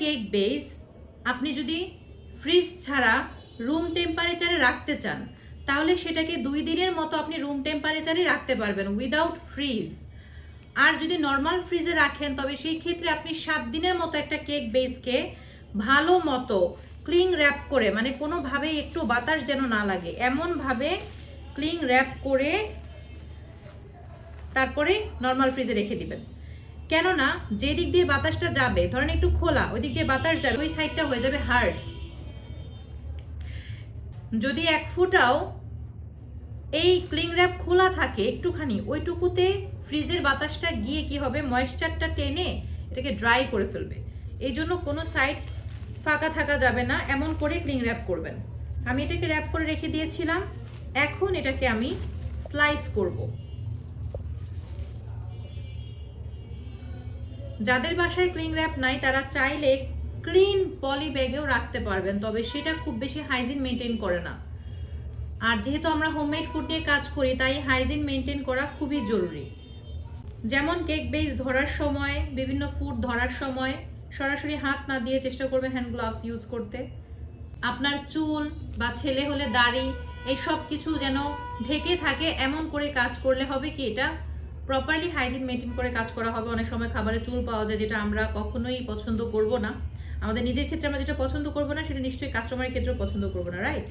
Cake base আপনি যদি fridge ছাড়া রুম টেম্পারেচারে রাখতে চান, তাহলে সেটাকে দুই দিনের মতো আপনি রুম টেম্পারেচারে রাখতে পারবেন উইদাউট ফ্রিজ আর যদি নর্মাল ফ্রিজে রাখেন, তবে সেই ক্ষেত্রে আপনি সাত দিনের মতো একটা কেক বেসকে ভালো মতো ক্লিং র্যাপ করে মানে কোনোভাবেই একটু বাতাস যেন না লাগে, এমনভাবে ক্লিং র্যাপ করে তারপরে নর্মাল ফ্রিজে রেখে দিবেন। কেননা যে দিক দিয়ে বাতাসটা যাবে, ধরেন একটু খোলা, ওই দিক দিয়ে বাতাস যাবে, ওই সাইডটা হয়ে যাবে হার্ড। যদি এক ফুটাও এই ক্লিং র্যাপ খোলা থাকে একটুখানি, ওইটুকুতে ফ্রিজের বাতাসটা গিয়ে কি হবে? ময়েশ্চারটা টেনে এটাকে ড্রাই করে ফেলবে। এই জন্য কোনো সাইড ফাঁকা থাকা যাবে না, এমন করে ক্লিং র্যাপ করবেন। আমি এটাকে র্যাপ করে রেখে দিয়েছিলাম, এখন এটাকে আমি স্লাইস করব। যাদের বাসায় ক্লিন র্যাপ নাই, তারা চাইলে ক্লিন পলি ব্যাগেও রাখতে পারবেন, তবে সেটা খুব বেশি হাইজিন মেনটেন করে না। আর যেহেতু আমরা হোমমেড ফুড নিয়ে কাজ করি, তাই হাইজিন মেনটেন করা খুবই জরুরি। যেমন কেক বেস ধরার সময়, বিভিন্ন ফুড ধরার সময়, সরাসরি হাত না দিয়ে চেষ্টা করবে হ্যান্ড গ্লাভস ইউজ করতে। আপনার চুল বা ছেলে হলে দাড়ি, এই সব কিছু যেন ঢেকে থাকে, এমন করে কাজ করলে হবে কি এটা? প্রপারলি হাইজিন মেনটেন করে কাজ করা হবে। অনেক সময় খাবারে চুল পাওয়া যায় যেটা আমরা কখনোই পছন্দ করব না। আমাদের নিজের ক্ষেত্রে আমরা যেটা পছন্দ করব না, সেটা নিশ্চয়ই কাস্টমারের ক্ষেত্রেও পছন্দ করব না রাইট